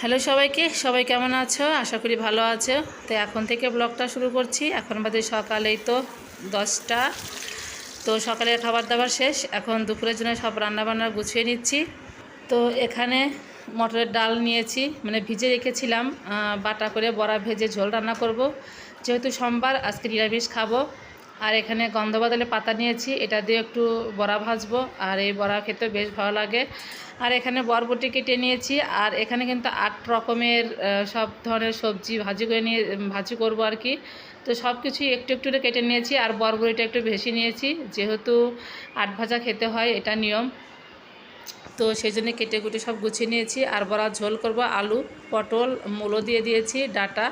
Hello সবাইকে, সবাই কেমন আছো? আশা করি ভালো আছো। তো এখন থেকে ব্লগটা শুরু করছি। এখন বাদে সকালেই তো দশটা। তো সকালের খাবার দাবার শেষ। এখন দুপুরের জন্য সব রান্নাবান্না গুছিয়ে নিচ্ছি। তো এখানে মটরের ডাল নিয়েছি। মানে ভিজে রেখেছিলাম। বাটা করে বড়া ভেজে ঝোল রান্না করব। যেহেতু সোমবার, আজকে নিরামিষ খাব। আর এখানে গন্ধবাদলের পাতা নিয়েছি, এটা দিয়ে একটু বড়া ভাজবো, আর এই বড়া খেতে বেশ ভালো লাগে। আর এখানে বরবটি কেটে নিয়েছি, আর এখানে কিন্তু আট রকমের সব ধরনের সবজি ভাজি করে নিয়ে ভাজি করব আর কি। তো সব কিছুই একটু একটু কেটে নিয়েছি, আর বরবটিটা একটু ভেসে নিয়েছি, যেহেতু আট ভাজা খেতে হয়, এটা নিয়ম। তো সেই জন্য কেটে কুটে সব গুছিয়ে নিয়েছি, আর বড়া ঝোল করব, আলু, পটল, মূলো দিয়ে দিয়েছি, ডাটা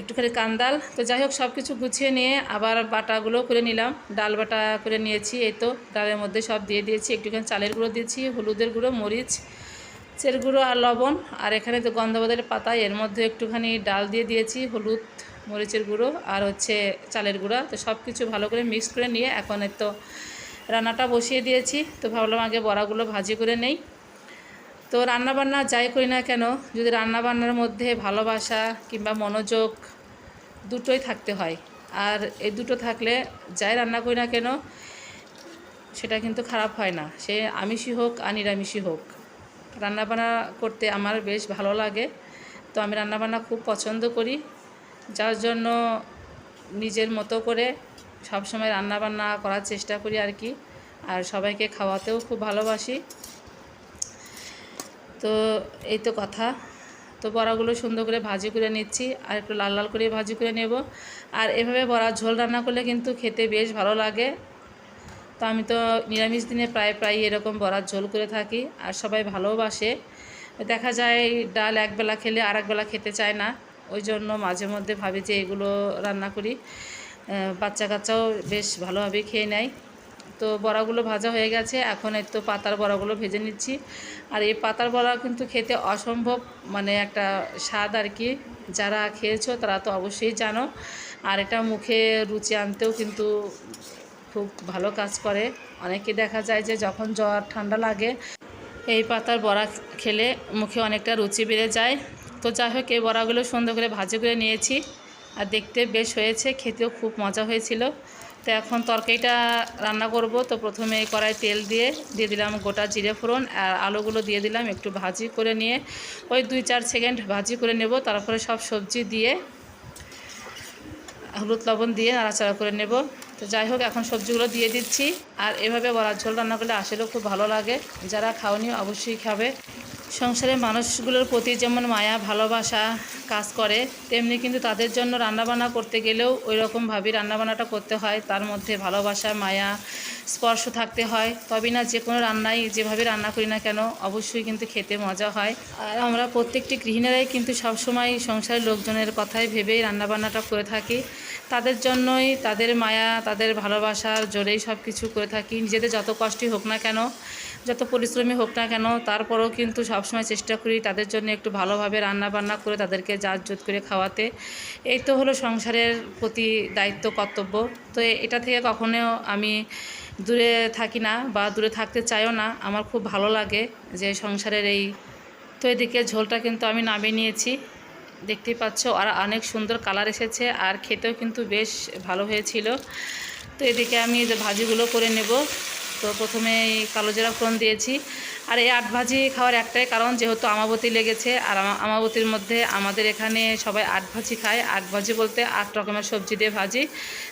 একটুখানি কান্দাল। তো যাই হোক সব কিছু গুছিয়ে নিয়ে আবার বাটাগুলো করে নিলাম। ডাল বাটা করে নিয়েছি, এই তো। ডালের মধ্যে সব দিয়ে দিয়েছি। একটুখানি চালের গুঁড়ো দিয়েছি, হলুদের গুঁড়ো, মরিচ, চের গুঁড়ো আর লবণ। আর এখানে তো গন্ধবাদের পাতা, এর মধ্যে একটুখানি ডাল দিয়ে দিয়েছি, হলুদ, মরিচের গুঁড়ো আর হচ্ছে চালের গুঁড়া। তো সব কিছু ভালো করে মিক্স করে নিয়ে এখন তো রান্নাটা বসিয়ে দিয়েছি। তো ভাবলাম আগে বড়াগুলো ভাজি করে নেই। তো রান্নাবান্না যাই করি না কেন, যদি রান্নাবান্নার মধ্যে ভালোবাসা কিংবা মনোযোগ দুটোই থাকতে হয়, আর এই দুটো থাকলে যাই রান্না করি না কেন, সেটা কিন্তু খারাপ হয় না। সে আমিষই হোক আর নিরামিষই হোক। রান্নাবান্না করতে আমার বেশ ভালো লাগে, তো আমি রান্নাবান্না খুব পছন্দ করি। যার জন্য নিজের মতো করে সবসময় রান্নাবান্না করার চেষ্টা করি আর কি, আর সবাইকে খাওয়াতেও খুব ভালোবাসি। তো এই তো কথা। তো বড়াগুলো সুন্দর করে ভাজি করে নিচ্ছি আর একটু লাল লাল করে ভাজি করে নেব। আর এভাবে বড়া ঝোল রান্না করলে কিন্তু খেতে বেশ ভালো লাগে। তো আমি তো নিরামিষ দিনে প্রায় প্রায় এরকম বড়ার ঝোল করে থাকি আর সবাই ভালোবাসে। দেখা যায় ডাল একবেলা খেলে আর একবেলা খেতে চায় না। ওই জন্য মাঝে মধ্যে ভাবি যে এগুলো রান্না করি। বাচ্চা কাচ্চাও বেশ ভালোভাবে খেয়ে নেয়। তো বড়াগুলো ভাজা হয়ে গেছে, এখন এই তো পাতার বড়াগুলো ভেজে নিচ্ছি। আর এই পাতার বড়া কিন্তু খেতে অসম্ভব মানে একটা স্বাদ আর কি। যারা খেয়েছো তারা তো অবশ্যই জানো। আর এটা মুখে রুচি আনতেও কিন্তু খুব ভালো কাজ করে। অনেকে দেখা যায় যে যখন জ্বর ঠান্ডা লাগে, এই পাতার বড়া খেলে মুখে অনেকটা রুচি বেড়ে যায়। তো যাই হোক, এই বড়াগুলো সুন্দর করে ভাজি করে নিয়েছি। আর দেখতে বেশ হয়েছে, খেতেও খুব মজা হয়েছিল। তো এখন তরকারিটা রান্না করব। তো প্রথমে কড়াই তেল দিয়ে দিয়ে দিলাম গোটা জিরে ফোড়ন আর আলুগুলো দিয়ে দিলাম একটু ভাজি করে নিয়ে। ওই দুই চার সেকেন্ড ভাজি করে নেব, তারপরে সব সবজি দিয়ে হলুদ লবণ দিয়ে নাড়াচাড়া করে নেব। তো যাই হোক, এখন সবজিগুলো দিয়ে দিচ্ছি। আর এভাবে বড়ার ঝোল রান্না করলে আসলেও খুব ভালো লাগে। যারা খাওনি অবশ্যই খাবে। সংসারের মানুষগুলোর প্রতি যেমন মায়া, ভালোবাসা কাজ করে, তেমনি কিন্তু তাদের জন্য রান্নাবান্না করতে গেলেও ওই রকমভাবেই রান্নাবান্নাটা করতে হয়। তার মধ্যে ভালোবাসা, মায়া, স্পর্শ থাকতে হয়। তবে না, যে কোনো রান্নাই যেভাবে রান্না করি না কেন, অবশ্যই কিন্তু খেতে মজা হয়। আর আমরা প্রত্যেকটি গৃহিণীরাই কিন্তু সবসময় সংসারের লোকজনের কথাই ভেবেই রান্নাবান্নাটা করে থাকি। তাদের জন্যই তাদের মায়া, তাদের ভালোবাসার জোরেই সব কিছু করে থাকি। নিজেদের যত কষ্টই হোক না কেন, যত পরিশ্রমী হোক না কেন, তারপরেও কিন্তু সবসময় চেষ্টা করি তাদের জন্য একটু ভালোভাবে রান্না বান্না করে তাদেরকে জাতজুত করে খাওয়াতে। এই তো হলো সংসারের প্রতি দায়িত্ব, কর্তব্য। তো এটা থেকে কখনো আমি দূরে থাকি না বা দূরে থাকতে চাইও না। আমার খুব ভালো লাগে যে সংসারের এই, তো এদিকে ঝোলটা কিন্তু আমি নামিয়ে নিয়েছি। দেখতেই পাচ্ছ, আর অনেক সুন্দর কালার এসেছে আর খেতেও কিন্তু বেশ ভালো হয়েছিল। তো এদিকে আমি যে ভাজিগুলো করে নেব। তো প্রথমে কালো জিরা ফোড়ন দিয়েছি। আর এই আট ভাজি খাওয়ার একটাই কারণ, যেহেতু আমাবতী লেগেছে, আর আমা- আমাবতীর মধ্যে আমাদের এখানে সবাই আট ভাজি খায়। আট ভাজি বলতে আট রকমের সবজি দিয়ে ভাজি।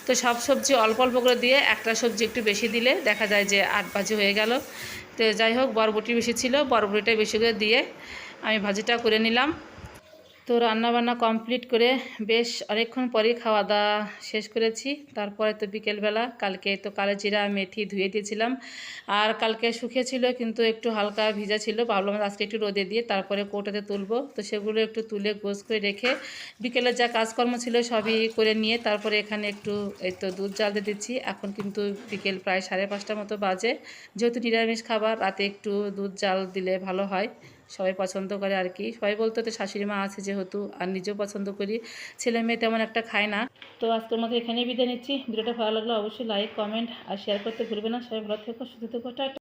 তো সব সবজি অল্প অল্প করে দিয়ে একটা সবজি একটু বেশি দিলে দেখা যায় যে আট ভাজি হয়ে গেল। তো যাই হোক, বরবটি বেশি ছিল বরবটিটা বেশি করে দিয়ে আমি ভাজিটা করে নিলাম। তো রান্নাবান্না কমপ্লিট করে বেশ অনেকক্ষণ পরেই খাওয়া দাওয়া শেষ করেছি। তারপরে তো বিকেলবেলা, কালকে তো কালো জিরা, মেথি ধুয়ে দিয়েছিলাম। আর কালকে শুকিয়েছিল কিন্তু একটু হালকা ভিজা ছিল। ভাবলাম আজকে একটু রোদে দিয়ে তারপরে কোটাতে তুলবো। তো সেগুলো একটু তুলে গোছ করে রেখে বিকেলে যা কাজকর্ম ছিল সবই করে নিয়ে তারপরে এখানে একটু এই তো দুধ দিয়ে দিচ্ছি। এখন কিন্তু বিকেল প্রায় সাড়ে পাঁচটার মতো বাজে। যেহেতু নিরামিষ খাবার, রাতে একটু দুধ জাল দিলে ভালো হয়। সবাই পছন্দ করে আর কি। সবাই বলতো তো শাশুড়ি মা আছে যেহেতু, আর নিজেও পছন্দ করি। ছেলে মেয়ে তেমন একটা খায় না। তো আজ তোমাকে এখানেই বিদায় নিচ্ছি। ভিডিওটা ভালো লাগলে অবশ্যই লাইক কমেন্ট আর শেয়ার করতে ভুলবে না। সবাই ভালো থেকো, সুস্থ থেকো